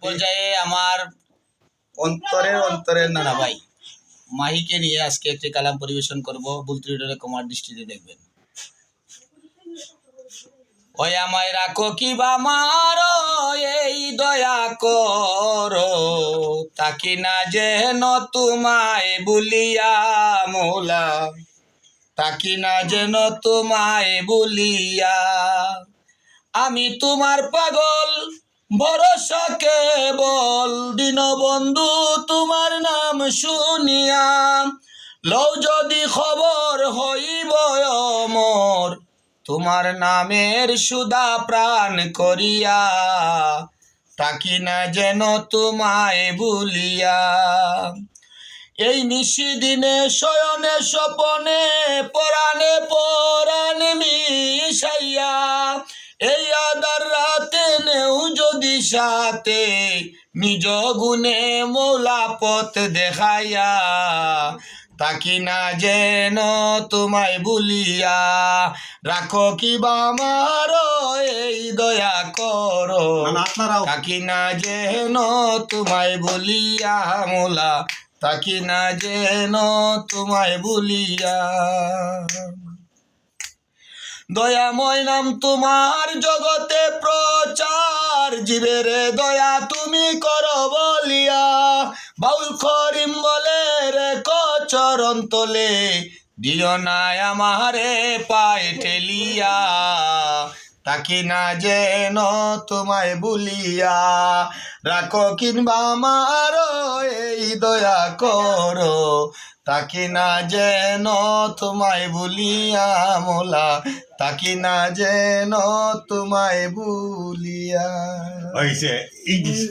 পর্যায়ে আমার অন্তরের অন্তরের নানা ভাই মাহিকে নিয়ে আজকে একটি কালাম পরিবেশন করব। বুলত্রিডরে কুমার দৃষ্টিতে দেখবেন। ওই আমায় রাখো কি বা মারো, এই দয়া করো। তাকি না যেন তোমায় বলিয়া মোলা। তাকি না যেন তোমায় বলিয়া। আমি তোমার পাগল ভরসা কেবল দীনবন্ধু তোমার নাম শুনিয়া। লও যদি খবর হইব মোর তোমার নামের সুদা প্রাণ করিয়া। তাকি না যেন তোমায় ভুলিয়া। এই নিশি দিনে শয়নে স্বপনে পরাণে আদার রাতে নেও যদি সাথে। নিজ গুণে মোলা পথ দেখাইয়া। তাকি না যেন তোমায় ভুলিয়া। রাখো কি বা মারো এই দয়া করো। তাকি না যেন তোমায় বলিয়া মোলা। তাকি না যেন তোমায় বলিয়া দয়াময় নাম তোমার জগতে প্রচার। জীবের দয়া তুমি কর বলিয়া। বাউল করিম বলে রে কচরণ তোলে। দিও না আমারে পায় ঠেলিয়া। তাকি না যেন তোমায় বলিয়া। রাখো কিংবা আমার এই দয়া করো। তাকি না যেন তোমায় বুলিয়া মোলা। তাকি না যেন তোমায় বুলিয়া। হয়েছে।